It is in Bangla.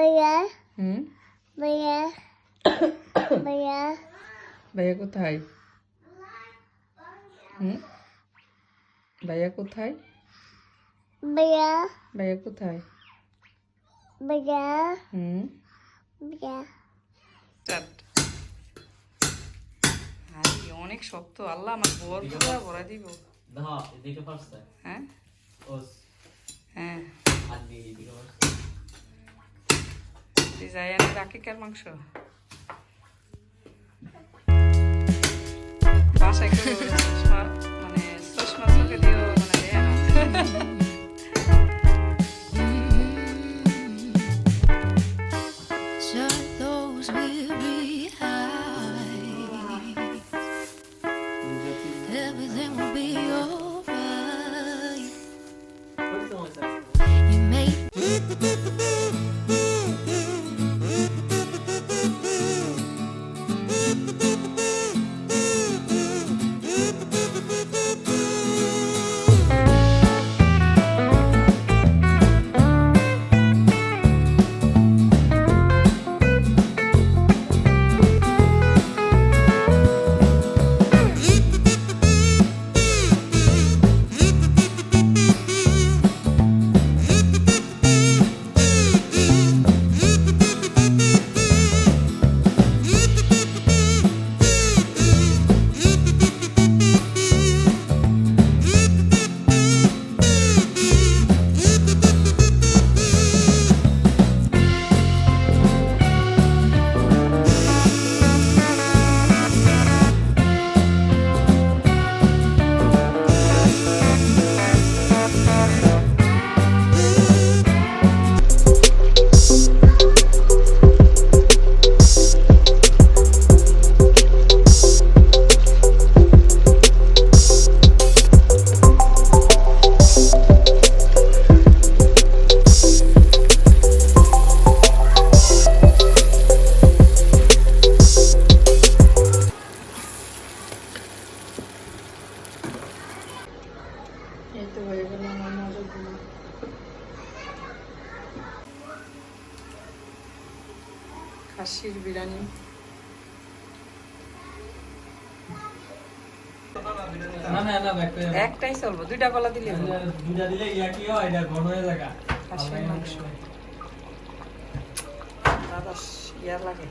ভাইয়া হুম ভাইয়া ভাইয়া ভাইয়া কোথায় হুম ভাইয়া কোথায় ভাইয়া ভাইয়া কোথায় ভাইয়া হুম ভাইয়া অনেক শক্ত। আল্লাহ আমার বর ভরা দিব। হ্যাঁ? হ্যাঁ ডিজাইনে রাখি কার মাংস বাসায় করে Bye. খাসির বিরিয়ানি। না না না একটাই চলবো দুইটা কলা দিলে দুইটা দিলে ইয়া কি হয়? এটা ঘন হয়ে খাসির মাংস। দাদা ইয়া লাগে।